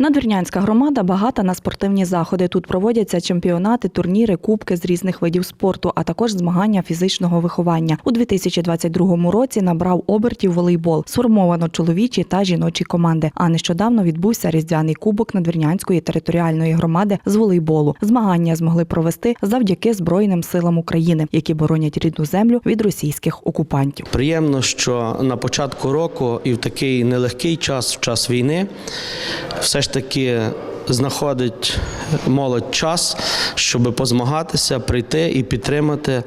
Надвірнянська громада багата на спортивні заходи. Тут проводяться чемпіонати, турніри, кубки з різних видів спорту, а також змагання фізичного виховання. У 2022 році набрав обертів волейбол. Сформовано чоловічі та жіночі команди. А нещодавно відбувся різдвяний кубок Надвірнянської територіальної громади з волейболу. Змагання змогли провести завдяки Збройним силам України, які боронять рідну землю від російських окупантів. Приємно, що на початку року і в такий нелегкий час, в час війни, все ж таки знаходить молодь час, щоб позмагатися, прийти і підтримати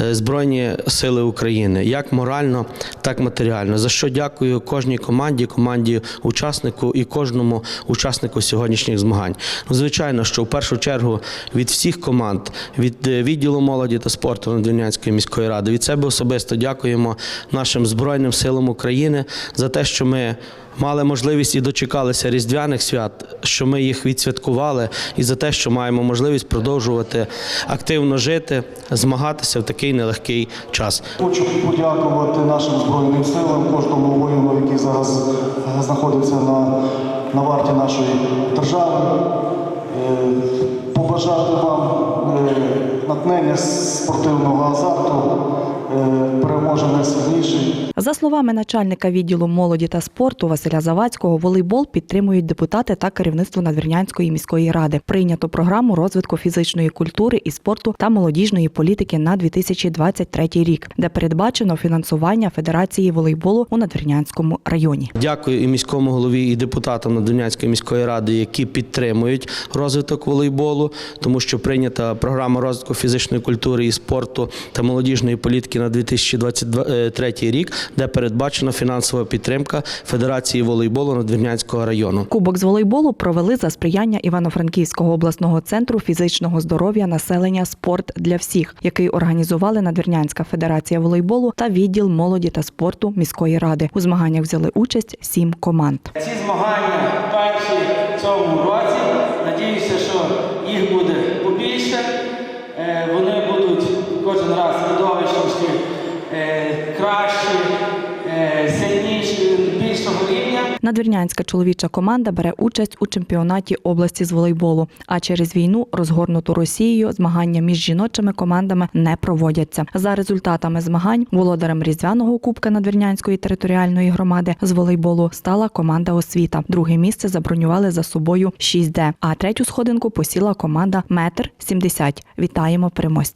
е, Збройні Сили України як морально, так і матеріально. За що дякую кожній команді, команді учаснику і кожному учаснику сьогоднішніх змагань. Ну, звичайно, що в першу чергу від всіх команд, від е, відділу молоді та спорту Надвірнянської міської ради, від себе особисто дякуємо нашим Збройним силам України за те, що ми. Мали можливість і дочекалися різдвяних свят, що ми їх відсвяткували, і за те, що маємо можливість продовжувати активно жити, змагатися в такий нелегкий час. Хочу подякувати нашим Збройним силам, кожному воїну, який зараз е, знаходиться на, на варті нашої держави. Е, Побажати вам е, натхнення спортивного азарту, переможе найсильніший. За словами начальника відділу молоді та спорту Василя Завадського, волейбол підтримують депутати та керівництво Надвірнянської міської ради. Прийнято програму розвитку фізичної культури і спорту та молодіжної політики на 2023 рік, де передбачено фінансування Федерації волейболу у Надвірнянському районі. Дякую і міському голові, і депутатам Надвірнянської міської ради, які підтримують розвиток волейболу, тому що прийнята програма розвитку фізичної культури і спорту та молодіжної політики на 2023 рік, де передбачена фінансова підтримка Федерації волейболу Надвірнянського району. Кубок з волейболу провели за сприяння Івано-Франківського обласного центру фізичного здоров'я населення Спорт для всіх, який організували Надвірнянська федерація волейболу та відділ молоді та спорту міської ради. У змаганнях взяли участь сім команд. Ці змагання перші в цьому році. Надіюся, що їх буде побільше. Кращі, е, сильніші, більшого рівня. Надвірнянська чоловіча команда бере участь у чемпіонаті області з волейболу. А через війну, розгорнуту Росією, змагання між жіночими командами не проводяться. За результатами змагань володарем різдвяного кубка Надвірнянської територіальної громади з волейболу стала команда освіта. Друге місце забронювали за собою 6Д, а третю сходинку посіла команда Метр 70. Вітаємо переможців.